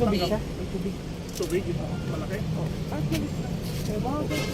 tubig siya. Tubig. Tubig, ito. Malaki. Ah. Eh, bakit?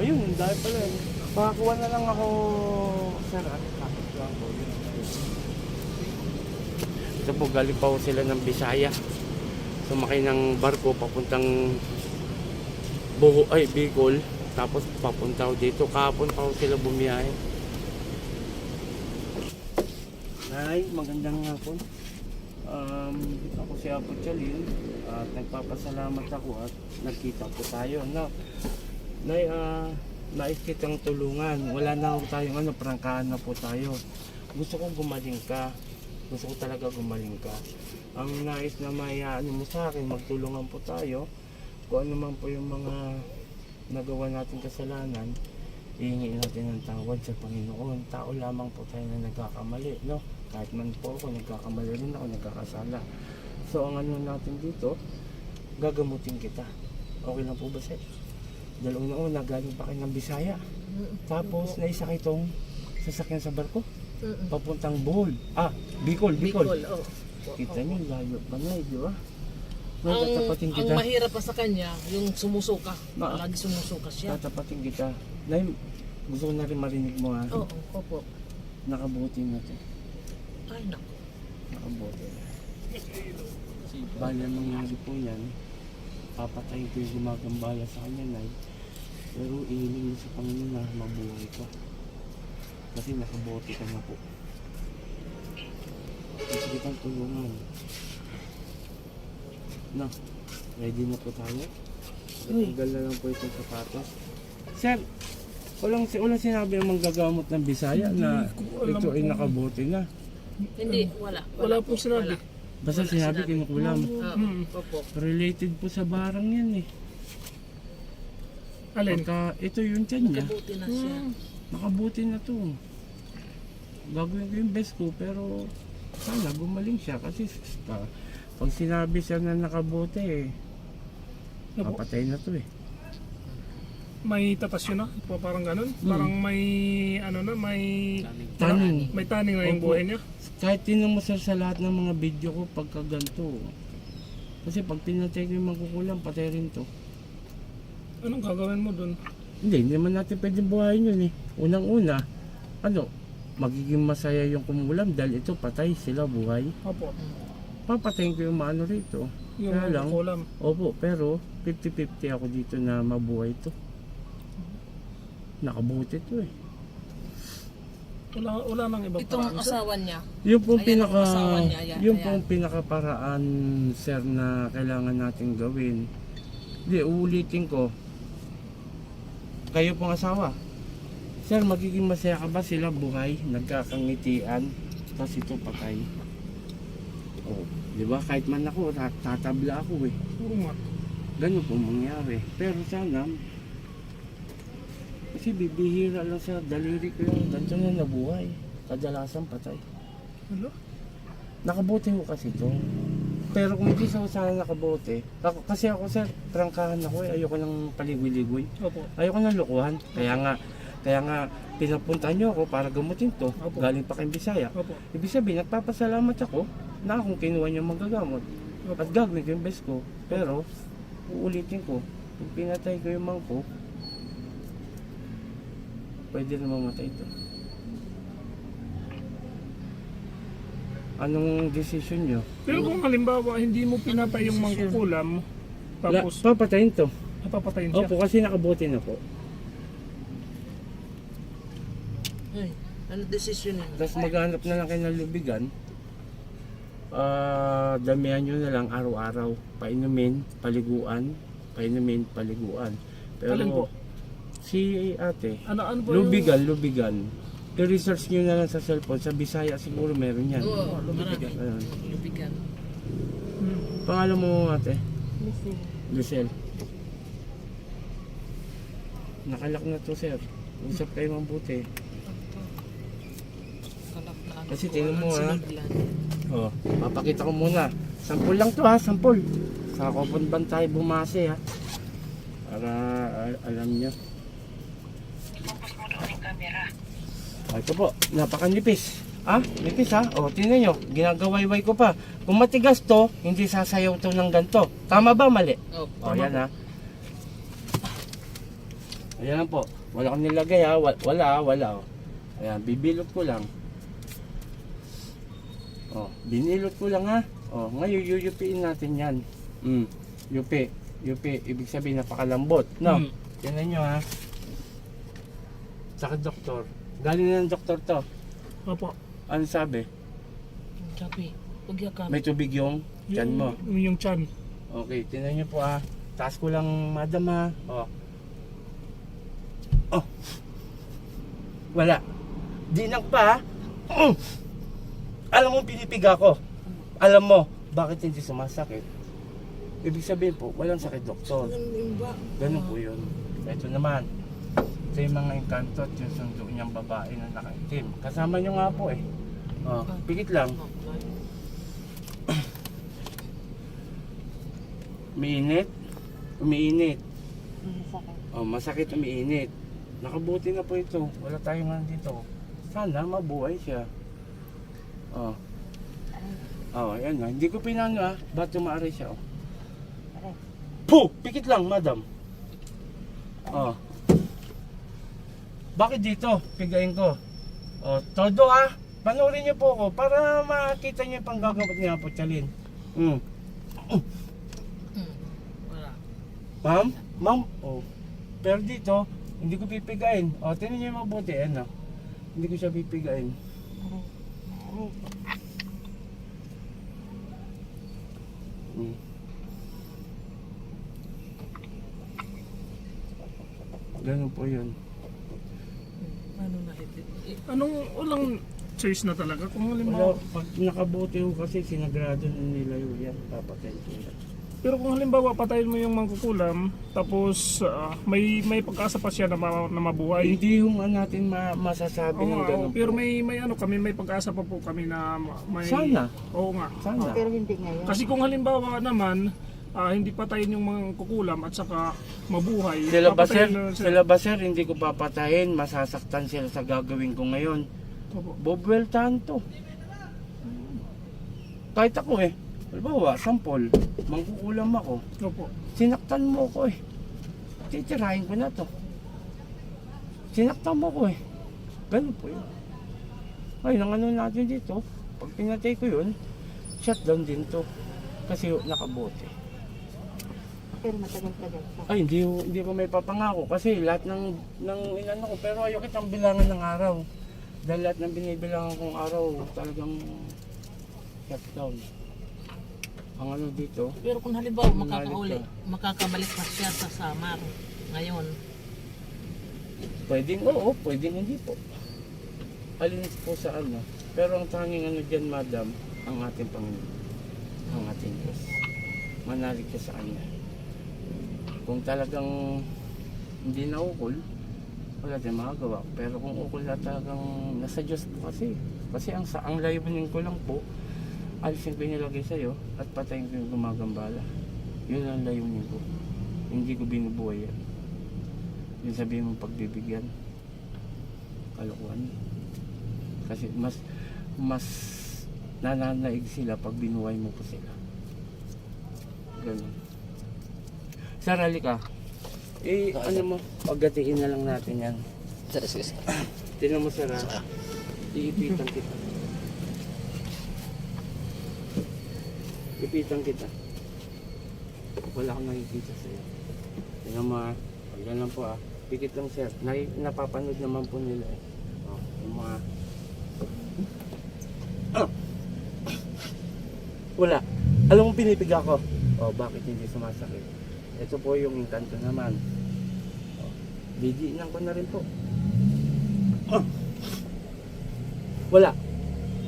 Ayun, dahil pala. eh. Makakuha na lang ako, sir, ah. Po. yun. Ito po, galing pa po sila ng Bisaya. Sumakay ng barko papuntang Buho, ay, Bicol. Tapos papunta ko dito. Kahapon pa ko sila bumiyahe. Nay, magandang hapon. Um, ako si Apo Chalin at nagpapasalamat ako at nagkita po tayo. No? Nay, ah, nais kitang tulungan. Wala na ako tayong ano, prangkahan na po tayo. Gusto kong gumaling ka. Gusto ko talaga gumaling ka. Ang nais na mayaan mo sa akin, magtulungan po tayo. Kung ano man po yung mga nagawa natin kasalanan, ihingi natin ng tawad sa Panginoon. Tao lamang po tayo na nagkakamali, no? Kahit man po ako, nagkakamali rin ako, nagkakasala. So, ang ano natin dito, gagamutin kita. Okay lang po ba, sir? Dahil una-una, galing pa kayo ng Bisaya. Tapos, naisa itong sasakyan sa barko, papuntang Bohol. Ah, Bicol, Bicol. Bicol, oh. Kita niyo, layo pa na, eh, di ba? No, Ang, tatapatin ang kita. mahirap pa sa kanya, yung sumusuka. Ma- Lagi sumusuka siya. Tatapatin kita. Nay, gusto ko na rin marinig mo ha. Oo, opo. Nakabuti na to. Ay, naku. Nakabuti. Bali ang mangyari po yan, papatayin ko yung gumagambala sa kanya, Nay. Pero ihiling mo sa Panginoon na mabuhay ka. Kasi nakabote ka na po. Gusto kitang tulungan. Na, ready na po tayo? Tanggal na lang po itong sapatos. Sir, walang, walang sinabi ng manggagamot ng Bisaya na ito ay nakabote na. Hindi, wala. Wala pong sinabi. Wala. Basta Wala sinabi sinabi. kinukulam. Oo, Hmm. opo. Related po sa barang yan eh. Alin? Pagka ito yung tiyan niya, Kabuti na siya. nakabuti na to. Gagawin ko yung best ko pero sana gumaling siya kasi pa, pag sinabi siya na nakabuti eh, Opo. papatay na to eh. May tapas yun na? Pa- Parang ganun? Parang may, ano na, may, Taning. may taning na yung Opo. buhay niya? Kahit tinan mo sir sa lahat ng mga video ko pagka ganito. Kasi pag pinatay ko yung magkukulang, patay rin to. Anong gagawin mo dun? Hindi, hindi naman natin pwedeng buhayin yun eh. Unang-una, ano, magiging masaya yung kumulam dahil ito patay sila buhay. Opo. Papatayin ko yung maano rito. Yung Kaya lang, kulam. Opo, pero 50-50 ako dito na mabuhay ito. Nakabuti ito eh. Wala, wala nang ibang Itong paraan, sir. asawa niya. Yung pong Ayan pinaka ang asawa niya, ayan, yung ayan. pong pinakaparaan sir na kailangan nating gawin. Hindi uulitin ko. Kayo pong asawa. Sir, magiging masaya ka ba sila buhay, nagkakangitian, tapos ito patay? Oh, di ba? Kahit man ako, tat- tatabla ako eh. Puro nga. Ganun pong mangyari. Pero sana, kasi bibihira lang sa daliri ko yung ganito na nabuhay. Kadalasan patay. Ano? Nakabuti ko kasi ito. Pero kung hindi sa sana nakabuti, ako, kasi ako sir, prangkahan ako eh, ayoko nang paligoy-ligoy. Opo. Ayoko nang lokohan. Kaya nga, kaya nga pinapunta niyo ako para gamutin to. Opo. Galing pa kay Bisaya. Opo. Ibig sabihin, nagpapasalamat ako na akong kinuha niyo magagamot. Opo. At gagawin ko yung best ko. Pero, uulitin ko, kung pinatay ko yung mangko, pwede na mamatay ito. Anong decision nyo? Pero kung halimbawa hindi mo pinatay yung mangkukulam, La, tapos papatayin to. napapatayin siya. Opo, kasi nakabuti na po. Ay, ano decision niya? Tapos maghanap na lang kayo ng lubigan. Ah, damihan nyo na lang araw-araw. Painumin, paliguan, painumin, paliguan. Pero Alin po? Si ate, Ano, ano po yung... lubigan, lubigan. I-research nyo na lang sa cellphone. Sa Bisaya siguro meron yan. Oo, marami. Ayun. Lubigan. Hmm. Pangalan mo ate? Lucel. Nakalak na to sir. Usap kayo mabuti. Ano Kasi tingnan mo, ang ah. sinudlan. Oh, papakita ko muna. Sampol lang to ha, sampol. Sa kupon ban tayo bumase ha. Para al- alam nyo. Ah, ito po, napakanipis. Ah, nipis ha? O, tingnan nyo. Ginagawayway ko pa. Kung matigas to, hindi sasayaw to ng ganito. Tama ba? Mali? Oh, O, yan ha. Ayan lang po. Wala kang nilagay ha. Wa- Wala, wala. O. Ayan, bibilot ko lang. O, binilot ko lang ha. O, ngayon yuyupiin natin yan. Mm, yupi. Yupi. Ibig sabihin napakalambot. No? Mm. Tingnan nyo ha. Sa doktor. Galing na ng doktor to. Opo. Ano sabi? Sabi, huwag yakap. May tubig yung tiyan mo. Yung, yung chan. Okay, tingnan nyo po ah. Taas ko lang madam ha. Oh. Oh. Wala. Dinang pa ha. Mm. Alam mo pinipiga ko. Alam mo, bakit hindi sumasakit? Ibig sabihin po, walang sakit doktor. Ganun po yun. Ito naman. Ito yung mga engkanto at yung sundo niyang babae na nakaitim. Kasama nyo nga po eh. Oh, pikit lang. Umiinit. Umiinit. Oh, masakit umiinit. Nakabuti na po ito. Wala tayong nga dito. Sana mabuhay siya. Oh. Oh, ayan na. Hindi ko pinano ah. Ba't tumaari siya oh. Puh! Pikit lang, madam. Oh. Bakit dito? Pigain ko. Oh, todo ah. Panoorin niyo po ako para makita niyo yung panggagawa niya po, Chalin. Hmm. Wala. Ma'am? Ma'am? Oh. Pero dito, hindi ko pipigain. O, tinan niyo mabuti. Ano? Hindi ko siya pipigain. Hmm. Ganun po yun. Ano na ito? Eh, Anong walang choice na talaga? Kung Wala, halimbawa, pag nakabuti ko kasi sinagrado na nila yun yan. Papatay ko yan. pero kung halimbawa patayin mo yung mangkukulam, tapos ah, may may pag-asa pa siya na, ma- na mabuhay. Hindi yung ano natin ma- masasabi Oo ng nga, oo. ganun. pero may may ano kami, may pag-asa pa po kami na ma- may Sana. Oo nga. Sana. Pero hindi ngayon. Kasi kung halimbawa naman ah, hindi patayin yung mga kukulam at saka mabuhay, Sila ba sir? sila. Sila ba sir? Hindi ko papatayin. Masasaktan sila sa gagawin ko ngayon. Opo. Bobweltahan to. Kahit ako eh. Halimbawa, sampol. Mangkukulam ako. Opo. Sinaktan mo ko eh. Titirahin ko na to. Sinaktan mo ko eh. Ganun po yun. Ngayon, ang ano natin dito, pag pinatay ko yun, shutdown din to. Kasi nakabote. Pero matagal-tagal pa. Ay, hindi, hindi ko may papangako kasi lahat ng, ng inano ko, pero ayaw kitang bilangan ng araw. Dahil lahat ng binibilangan kong araw, talagang shutdown. Ang ano dito, Pero kung halimbawa makakauli, ka. makakabalik pa siya sa Samar ngayon. pwedeng oo, pwedeng hindi po. Alin po sa ano. Pero ang tanging ano dyan, madam, ang ating Panginoon. Ang ating Diyos. Manalig ka sa Kanya. Kung talagang hindi na ukol, wala tayong magagawa. Pero kung ukol na talagang nasa Diyos po kasi. Kasi ang, sa, ang layunin ko lang po, alisin ko yung nilagay sa'yo at patayin ko yung gumagambala. Yun ang layunin ko. Hindi ko binubuhay yan. Yung sabihin mong pagbibigyan. Kalokohan. Kasi mas mas nananaig sila pag binuhay mo po sila. Ganun. Sarali ka. Eh, ano mo, pagdatiin na lang natin yan. Sige, sige. Tinan mo sara. Iipitan kita. Ipitan kita. Wala akong nakikita sa'yo. Tingnan mo ah. Pag ganun po ah. Pikit lang sir. Nai- napapanood naman po nila eh. Oh, yung mga... Ah! Wala. Alam mo pinipiga ko. Oh, bakit hindi sumasakit? Ito po yung inkanto naman. Oh, bidiinan ko na rin po. Ah! Wala.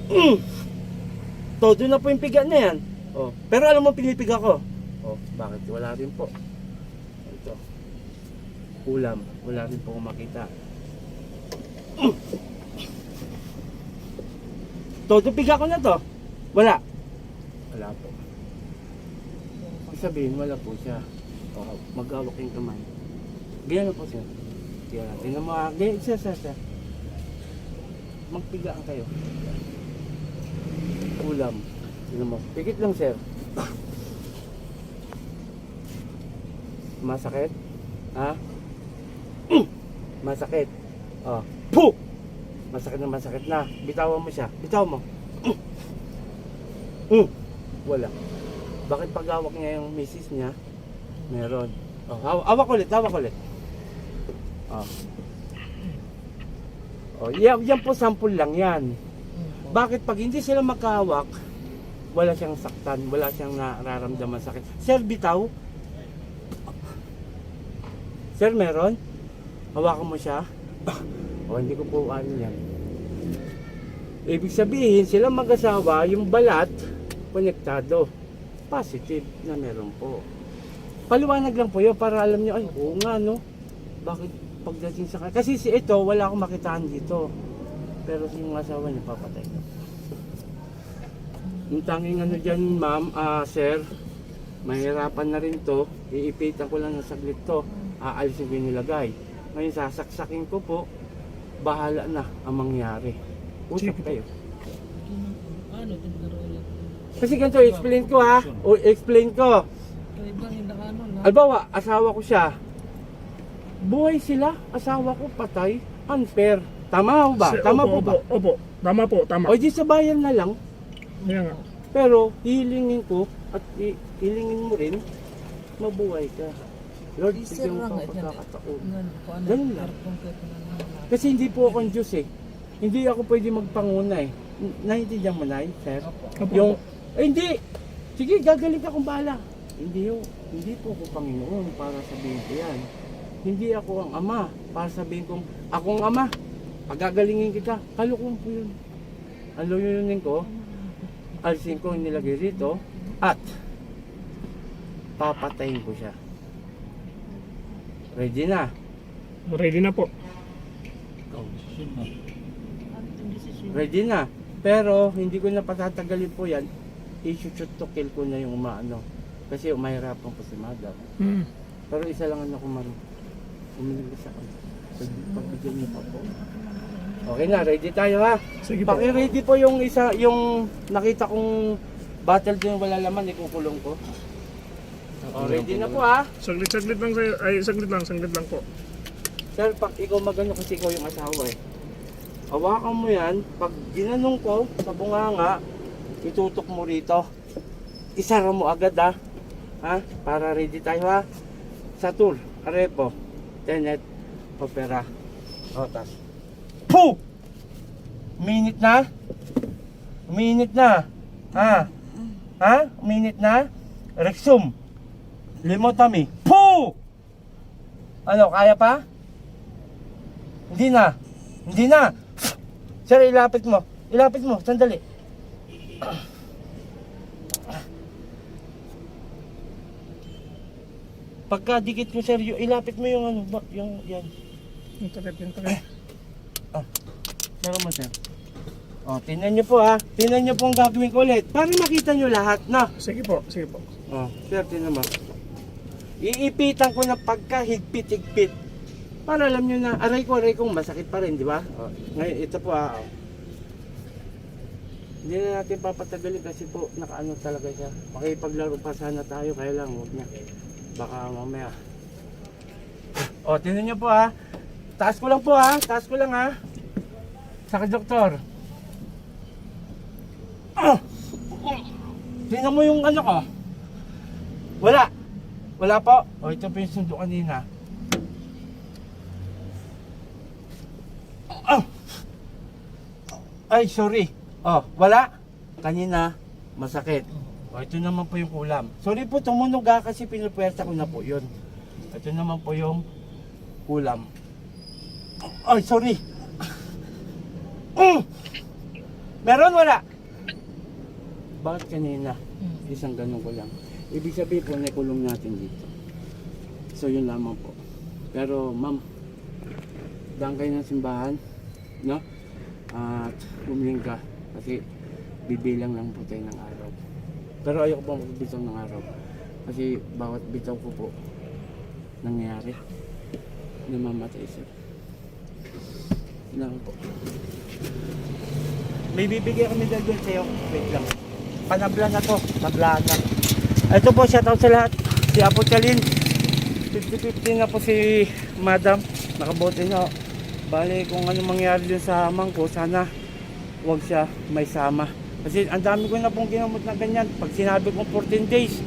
Mm. Todo na po yung piga na yan. Oh. Pero alam mo pinipiga ko. Oh, bakit? Wala rin po. Ito. Ulam. Wala rin po makita. Mm. Todo piga ko na to. Wala. Wala po. Sabihin, wala po siya. Oh, mag-awak yung kamay. Ganyan na po siya. Kaya, tingnan mo ah. Ganyan siya, siya, siya. magpigaan kayo. Ulam. Tingnan mo. Pikit lang, sir. Masakit? Ha? Masakit. Oh. Puh! Masakit na masakit na. Bitawan mo siya. Bitawan mo. Mm. Wala. Bakit pag hawak niya yung misis niya? Meron. Oh, haw- hawak ulit, hawak ulit. Oh. Oh, yan, yan po sample lang yan. Bakit pag hindi sila magkahawak, wala siyang saktan, wala siyang nararamdaman sakit. Sir, bitaw. Sir, meron? Hawakan mo siya. O, hindi ko po ano yan. Ibig sabihin, sila mag-asawa, yung balat, konektado. Positive na meron po. Paliwanag lang po yun para alam nyo, ay, oo nga, no? Bakit pagdating sa kanya? Kasi si ito, wala akong makitaan dito. Pero yung asawa niya, papatay na. Yung tanging ano dyan, ma'am, ah, sir, mahirapan na rin to. Iipitan ko lang ng saglit to. Aalisin ko yung nilagay. Ngayon, sasaksakin ko po. Bahala na ang mangyari. Usap kayo. Ano. Kasi ganito, explain ko ha. O, explain ko. Kaya ibang hindi ano na. Albawa, asawa ko siya. Buhay sila, asawa ko patay. Unfair. Tama ho ba? Si- Tama opo, po ba? Opo, opo. Tama po, tama. O di sa bayan na lang. Yan nga. Pero hilingin ko at hilingin mo rin, mabuhay ka. Lord, bigyan mo lang, pa eh, pagkakataon. Ganun, kung ano, lang. Kasi hindi po ako ang Diyos eh. Hindi ako pwede magpanguna eh. N- Naiintindihan mo na eh, sir? Opo. Yung, eh hindi. Sige, gagaling akong bala. Hindi yo, hindi po ako Panginoon para sabihin ko yan. Hindi ako ang ama para sabihin kong ako ang ama. Pagagalingin kita. Kalukuhan po yun. Ang luyunin ko, alisin ko yung nilagay rito at papatayin ko siya. Ready na? Ready na po. Ready na. Pero hindi ko na patatagalin po yan. I-shoot to kill ko na yung umaano. Kasi umahirapan po si Madam. Hmm. Pero isa lang ano kung man. Umilig sa akin. Pag- Pagbigyan niyo pa po. Okay na, ready tayo ha. Sige po. Paki-ready po yung isa, yung nakita kong battle din wala laman, ikukulong ko. Oh, ready na po ha. Saglit, saglit lang sa'yo. Ay, saglit lang, saglit lang po. Sir, pag ikaw magano kasi ikaw yung asawa eh. Hawakan mo yan, pag ginanong ko sa bunganga, itutok mo rito. Isara mo agad ha. Ha? Para ready tayo ha. Satur, Arepo, Tenet, Opera, Rotas. Puh! Minute na? Minute na? Ha? Ha? Minute na? Rexum. Limotami. Puh! Ano, kaya pa? Hindi na. Hindi na. Sir, ilapit mo. Ilapit mo. Sandali. Pagka dikit mo sir, yung ilapit mo yung ano, ba- yung yan. Yung takip, yung takip. Meron mo sir. O, tingnan nyo po ha. Tingnan nyo po ang gagawin ko ulit. Para makita nyo lahat na. Sige po, sige po. Oh, sir, tingnan mo. Iipitan ko na pagka-higpit-higpit. Para alam nyo na, aray ko, aray kong masakit pa rin, di ba? Oh, ngayon, ito po ah. oh. Hindi na natin papatagalin kasi po, nakaano talaga siya. Makipaglaro pa sana tayo, kaya lang, huwag niya. Baka mamaya. O, tingnan nyo po ha. Taas ko lang po ha, taas ko lang ha. Saka doktor. Ah! Tingnan mo yung ano ko. Wala. Wala po. O, ito po yung sundo kanina. Ah! Ay, sorry. Oh, wala. Kanina, masakit. O, ito naman po yung kulam. Sorry po, tumunog ha, kasi pinupwersa ko na po yun. Ito naman po yung kulam. Ay, sorry. Mm! Meron, wala. Bakit kanina? Isang ganun ko lang. Ibig sabihin po, nakulong natin dito. So, yun lamang po. Pero, ma'am, daan kayo ng simbahan, no? At humiling ka. Kasi, bibilang lang po tayo ng araw. Pero ayoko po magbitaw ng araw. Kasi, bawat bitaw ko po, nangyayari. Namamatay siya. Yun lang po. may bibigay kami dahil doon sa'yo. Wait lang. Panabla na to. Tabla na. Ito po, shoutout sa lahat. Si Apo Chalin. 50-50 na po si Madam. Nakabote na. Bale, kung ano mangyari dun sa amang ko, sana wag siya may sama. Kasi ang dami ko na pong ginamot na ganyan. Pag sinabi kong 14 days,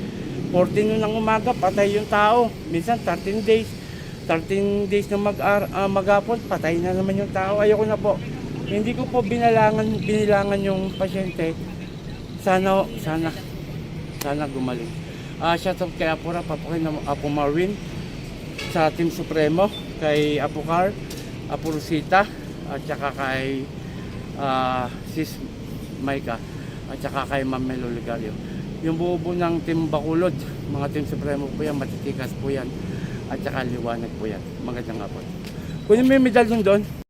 14 nun ng umaga, patay yung tao. Minsan 13 days. 13 days na mag uh, magapon, patay na naman yung tao. Ayoko na po. Hindi ko po binalangan, binilangan yung pasyente. Sana, sana, sana gumaling. Ah, shout out kay Apura, papukin ng Apo Marwin, sa Team Supremo, kay Apo Car, Apo Rosita, at saka kay ah, Sis Maika, at saka kay Ma'am Melo Ligario. Yung buo ng Team Bakulod, mga Team Supremo po yan, matitikas po yan, at saka liwanag po yan. Magandang hapon. Mo yung medal nun doon.